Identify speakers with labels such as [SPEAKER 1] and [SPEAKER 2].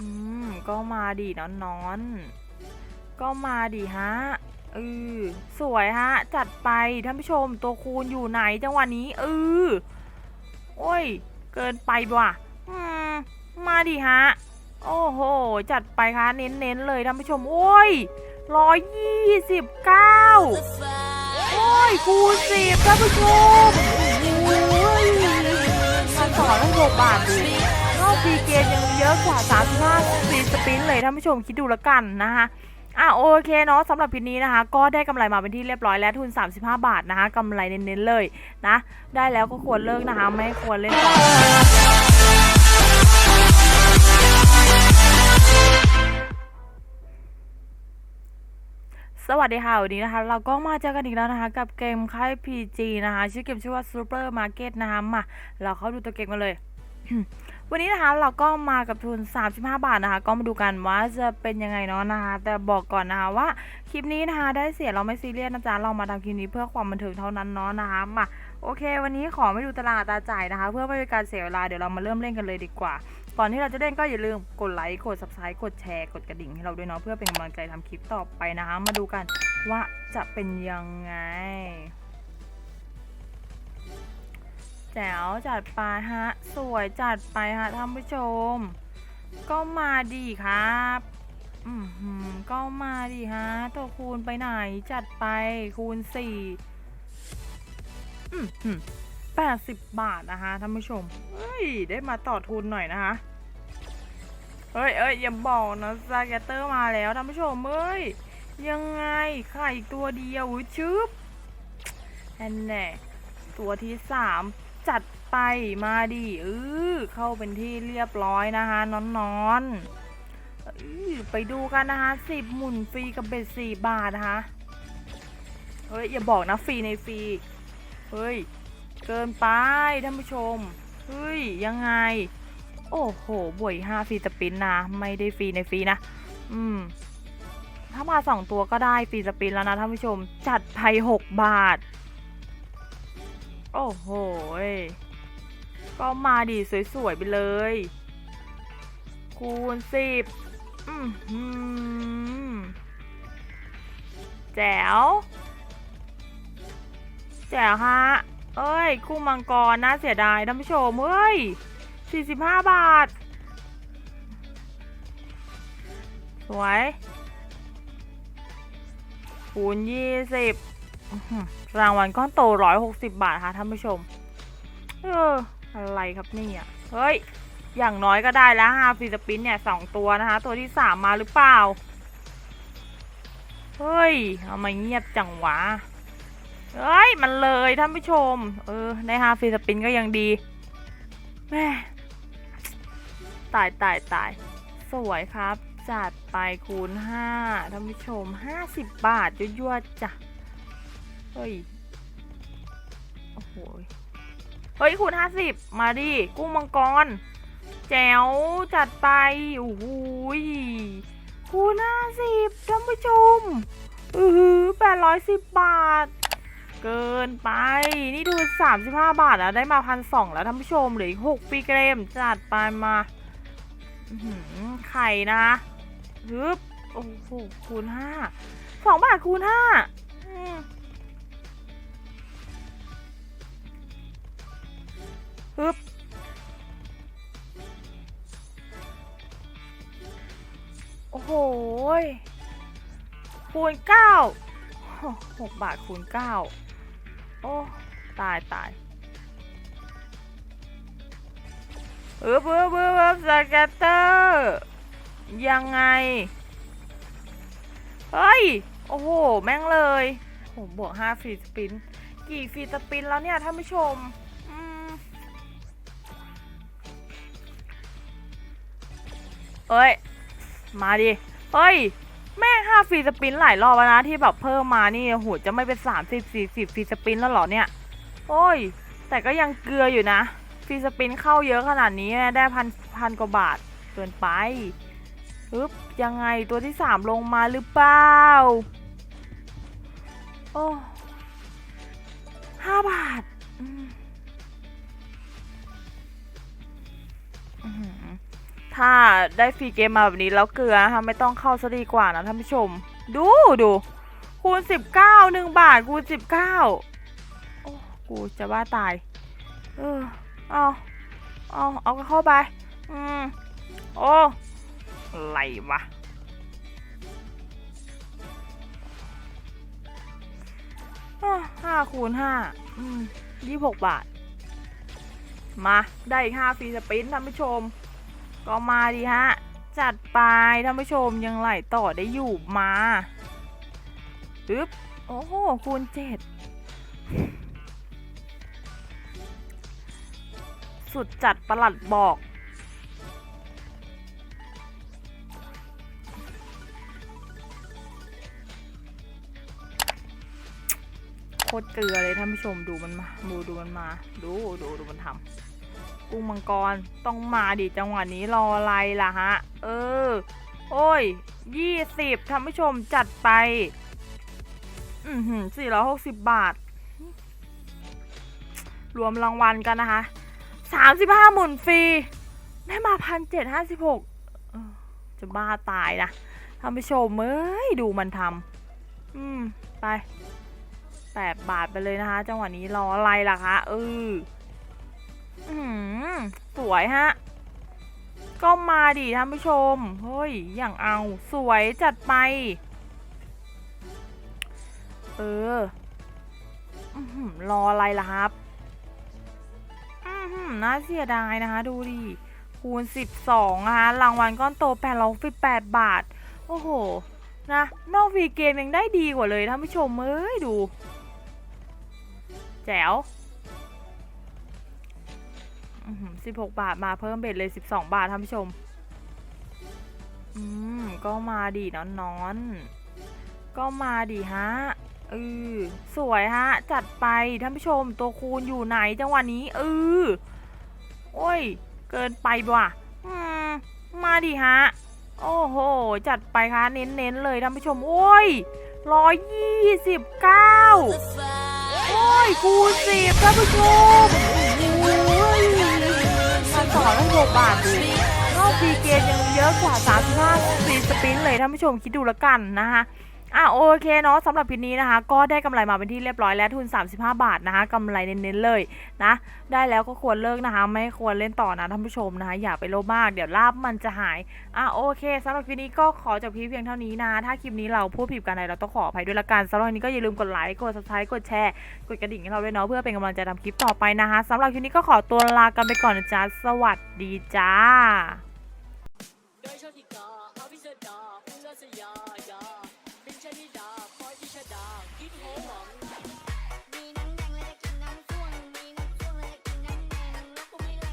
[SPEAKER 1] อืม ก็มาดินอนนอน ก็มาดิฮะเออสวยฮะ จัดไปท่านผู้ชมตัวคูณอยู่ไหนจังหวะนี้เออโอ้ย เกินไปว่ะอืมมาดิฮะ โอ้โห จัดไปคะเน้นๆเลยท่านผู้ชม โอ้ยร้อยยี่สิบเก้าโอ้ย คูณสิบท่านผู้ชมโอ้ยพันสองร้อยหกบาทดูร บฟรีเกมยังเยอะกว่า35ฟรีสปินเลยท่านผู้ชมคิดดูแล้วกันนะคะอะโอเคเนาะสำหรับคลิปนี้นะคะ ก็ได้กำไรมาเป็นที่เรียบร้อยแล้วทุน 35 บาทนะคะกำไรเน้นๆเลยนะ ได้แล้วก็ควรเลิกนะคะ ไม่ควรเล่นต่อสวัสดีค่ะ วันนี้นะคะ เราก็มาเจอกันอีกแล้วนะคะ กับเกมค่าย PG นะคะ ชื่อเกมชื่อว่า Super Market นะคะมาเราเข้าดูตัวเกมกันเลย วันนี้นะคะเราก็มากับทุน 35 บาทนะคะ ก็มาดูกันว่าจะเป็นยังไงเนาะนะคะ แต่บอกก่อนนะคะว่าคลิปนี้นะคะได้เสียเราไม่ซีเรียสนะจ๊ะเรามาทำคลิปนี้เพื่อความบันเทิงเท่านั้นเนาะนะคะมาโอเค วันนี้ขอไม่ดูตารางตาจ่ายนะคะ เพื่อไม่เป็นการเสียเวลาเดี๋ยวเรามาเริ่มเล่นกันเลยดีกว่าก่อนที่เราจะเล่นก็อย่าลืมกดไลค์กด subscribe กดแชร์กดกระดิ่งให้เราด้วยเนาะเพื่อเป็นกำลังใจทำคลิปต่อไปนะคะ มาดูกันว่าจะเป็นยังไง แจ๋วจัดไปฮะ สวยจัดไปฮะท่านผู้ชม ก็มาดีครับอืมหืมก็มาดีฮะ ตัวคูณไปไหนจัดไปคูณสี่อืมหืมแปดสิบบาทนะคะท่านผู้ชม เฮ้ย ได้มาต่อทุนหน่อยนะคะ เฮ้ยเอ้ยอย่าบอกนะซาแกเตอร์มาแล้วท่านผู้ชมเอ้ย ยังไงไข่ตัวเดียวอุ๊ยชึบแอนแน่ตัวที่สาม จัดไปมาดิเออเข้าเป็นที่เรียบร้อยนะคะนอนนอนๆไปดูกันนะคะสิบหมุนฟรีกับเบ็ดสี่บาทนะคะเฮ้ยอย่าบอกนะฟรีในฟรีเฮ้ยเกินไปท่านผู้ชมเฮ้ยยังไง โอ้โหบวยห้าฟรีสปินนะไม่ได้ฟรีในฟรีนะอืมถ้ามาสองตัวก็ได้ฟรีสปินแล้วนะท่านผู้ชม จัดไปหกบาท โอ้โห ก็มาดีสวยๆไปเลย คูณสิบอือหือแจ๋ว แจ๋วฮะ เอ้ยกุ้งมังกรน่าเสียดายท่านผู้ชมเฮ้ย 45 บาท สวย คูณ20อื้อหือ รางวัลก้อนโต160บาทค่ะท่านผู้ชม เออ อะไรครับนี่ยเฮ้ย อย่างน้อยก็ได้แล้วฮะฟรีสปินเนี่ยสองตัวนะคะ ตัวที่สามมาหรือเปล่า เฮ้ยทำไมเงียบจังวะ เฮ้ย มันเลยท่านผู้ชม เออ ในฮาฟีสปินก็ยังดี แม่ตายตายตายสวยครับ จัดไปคูณห้าท่านผู้ชมห้าสิบบาทยั่วๆจ้ะ เฮ้ย โอ้โห เฮ้ยคูณห้าสิบมาดิ กุ้งมังกร แจ๋ว จัดไป โอ้โหคูณห้าสิบท่านผู้ชม อือหือแปดร้อยสิบบาท เกินไป นี่ดูสามสิบห้าบาทแล้วได้มาพันสองแล้วท่านผู้ชมเหลืออีกหกปีเกมจัดไปมาไข่นะฮึบโอ้โหคูณห้าสองบาทคูณห้า ณเก้าหกบาทคูณเก้าโอ้ ตายตายเออเบอเบอเบอสแกตเตอร์ยังไง เฮ้ย โอ้โห แม่งเลยโอ้บวกห้าฟรีสปิน กี่ฟรีสปินแล้วเนี่ยท่านผู้ชมอืมเอ้ย มาดิ เฮ้ย แม่งห้าฟรีสปินหลายรอบแล้วนะที่แบบเพิ่มมานี่โอ้โหจะไม่เป็นสามสิบสี่สิบฟรีสปินแล้วเหรอเนี่ย โอ้ย แต่ก็ยังเกลืออยู่นะฟรีสปินเข้าเยอะขนาดนี้ได้พันพันกว่าบาทเกินไปฮึบยังไงตัวที่สามลงมาหรือเปล่า โอ้ห้าบาท ถ้าได้ฟรีเกมมาแบบนี้แล้วเกลือนะคะไม่ต้องเข้าซะดีกว่านะท่านผู้ชม ดูดูคูณสิบเก้าหนึ่งบาทคูณสิบเก้าโอ้กูจะว่าตาย เออเอาเอาเอาเข้าไป อืมโอ้อะไรวะห้าคูณห้าอืมยี่หกบาท มา ได้อีกห้าฟรีสปินท่านผู้ชม ก็มาดีฮะ จัดไปท่านผู้ชมยังไหลต่อได้อยู่มาปึ๊บโอ้โห คูณเจ็ด สุดจัดประหลัดบอก โคตรเกลือเลยท่านผู้ชมดูมันมา ดูดูมันมา ดูดูดูมันทำ กุ้งมังกรต้องมาดิจังหวะนี้รออะไรล่ะฮะ เออ โอ้ยยี่สิบท่านผู้ชมจัดไป อือหือสี่ร้อยหกสิบบาท รวมรางวัลกันนะคะสามสิบห้าหมื่นฟรี ได้มาพันเจ็ดห้าสิบหกจะบ้าตายนะท่านผู้ชมเอ้ย ดูมันทำอืม ไปแปดบาทไปเลยนะคะ จังหวะนี้รออะไรล่ะคะเออ สวยฮะ ก็มาดิท่านผู้ชม เฮ้ย อย่างเอาสวยจัดไป เอออื้ออรออะไรล่ะครับอือหือน่าเสียดายนะคะ ดูดิ คูณ 12 นะคะ รางวัลก้อนโต818 บาท โอ้โห นะ นอกฟีเกมยังได้ดีกว่าเลยท่านผู้ชมเอ้ย ดู แจ๋ว สิบหกบาทมาเพิ่มเบ็ดเลยสิบสองบาทท่านผู้ชม อืม ก็มาดีนอนนอนก็มาดีฮะเออสวยฮะ จัดไปท่านผู้ชมตัวคูณอยู่ไหนจังหวะนี้เออโอ้ย เกินไปว่ะอืมมาดีฮะ โอ้โห จัดไปคะเน้นๆเลยท่านผู้ชม โอ้ยร้อยยี่สิบเก้าโอ้ย คูณสิบท่านผู้ชม 16 บาทดูรอบฟรีเกมยังเยอะกว่า 35ฟรีสปินเลยท่านผู้ชมคิดดูแล้วกันนะคะ อะโอเคเนาะสำหรับคลิปนี้นะคะ ก็ได้กำไรมาเป็นที่เรียบร้อยแล้วทุน 35 บาทนะคะกำไรเน้นๆเลยนะ ได้แล้วก็ควรเลิกนะคะ ไม่ควรเล่นต่อนะท่านผู้ชมนะคะ อย่าไปโลภมากเดี๋ยวลาบมันจะหายอะโอเคสำหรับคลิปนี้ก็ขอจบเพียงเท่านี้นะ ถ้าคลิปนี้เราพูดผิดกันใดเราต้องขออภัยด้วยละกันสำหรับวันนี้ก็อย่าลืมกดไลค์กด subscribe กดแชร์กดกระดิ่งให้เราด้วยเนาะเพื่อเป็นกำลังใจทำคลิปต่อไปนะคะสำหรับคลิปนี้ก็ขอตัวลากันไปก่อนนะจ๊ะสวัสดีจ้า
[SPEAKER 2] ชนิดาพลอยอิชดา กินหัวหวัง